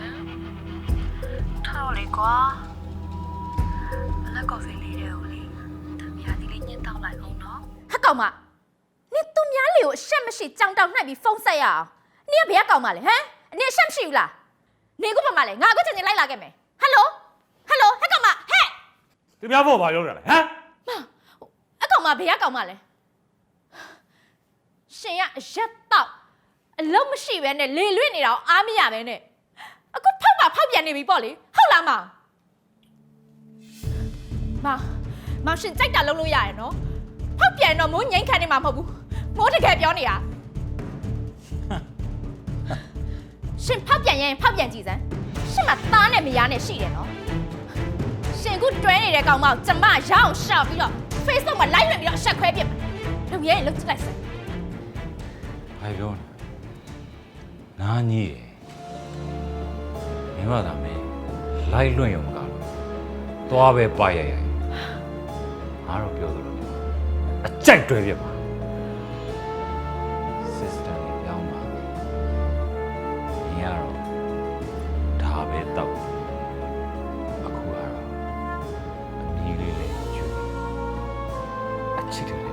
တယ်ထားတော့လေကွာဘလက်ကော်ဖီလေးတွေကိုလေတမယာဒီလေးညှင်းတောင်းလိုက်အောင်နော်ဟက်ကောင်မနင်သူများလေကိုအရှက်မရှိကြောင်တောင်နှက်ပြီးဖုန်းဆက်ရအောင်နင်ကဘယ်ကကောင်မလဲဟမ်နင်အရှက်မရှိဘူးလားနင်ကဘာမလဲငါအခုချိန်ချင်းလိုက်လာခဲ့မယ်ဟယ်လိုဟယ်လိုဟက်ကောင်မဟဲ့သူများဖို့ဘာပြောကြလဲဟမ်အကောင်မဘယ်ကကောင်မလဲရှင်ကအရက်တော့အလုံးမရှိပဲနဲ့လေလွင့်နေတာကိုအားမရပဲနဲ့အခု ဖောက်ပါဖောက်ပြန်နေပြီပေါ့လေဟုတ်လားမမမရှင်ကြိုက်တာလုပ်လို့ရရနော်ဖောက်ပြန်တော့မိုးငိမ့်ခံနေမှာမဟုတ်ဘူးမိုးတကယ်ပြောနေတာရှင်ဖောက်ပြန်ရင်ဖောက်ပြန်ကြည့်စမ်းရှင်မသားနဲ့မယားနဲ့ရှိတယ်နော်ရှင်အခုတွဲနေတဲ့ကောင်မကိုကျမရအောင်ရှောက်ပြီးတော့ Facebook မှာ live လွှင့်ပြီးတော့အဆက်ခွဲပြစ်မှာလုံရဲရင်လုံချလိုက်စမ်းဘာပြောနေနားကြီးရယ် မင်းမသာမင်းလိုက်လွင့်ရုံကလို့သွားပဲပါရရရငါတော့ပြောသလိုမျိုးအကြိုက်တွဲပြစ်ပါ sister လေးပြောင်းပါမင်းကတော့ဒါပဲတော့အခုကတော့အမီးလေးလေးကျွေးအချစ်တယ်